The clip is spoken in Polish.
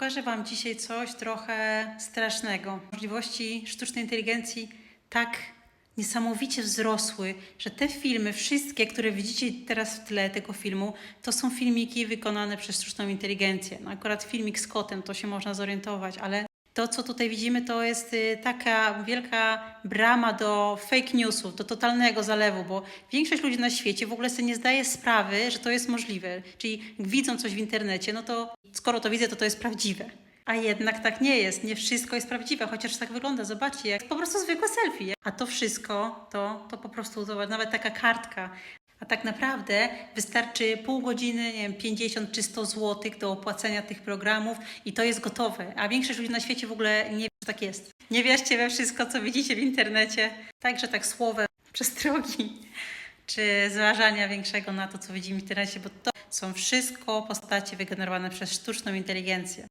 Pokażę Wam dzisiaj coś trochę strasznego. Możliwości sztucznej inteligencji tak niesamowicie wzrosły, że te filmy, wszystkie, które widzicie teraz w tle tego filmu, to są filmiki wykonane przez sztuczną inteligencję. No akurat filmik z kotem, to się można zorientować, ale to, co tutaj widzimy, to jest y, taka wielka brama do fake newsów, do totalnego zalewu, bo większość ludzi na świecie w ogóle sobie nie zdaje sprawy, że to jest możliwe. Czyli widzą coś w internecie, no to skoro to widzę, to to jest prawdziwe. A jednak tak nie jest. Nie wszystko jest prawdziwe, chociaż tak wygląda. Zobaczcie, jak po prostu zwykłe selfie. A to wszystko, to, to po prostu, nawet taka kartka. A tak naprawdę wystarczy pół godziny, nie wiem, 50 czy 100 złotych do opłacenia tych programów i to jest gotowe. A większość ludzi na świecie w ogóle nie wie, że tak jest. Nie wierzcie we wszystko, co widzicie w internecie. Także tak słowem przestrogi czy zważania większego na to, co widzimy w internecie, bo to są wszystko postacie wygenerowane przez sztuczną inteligencję.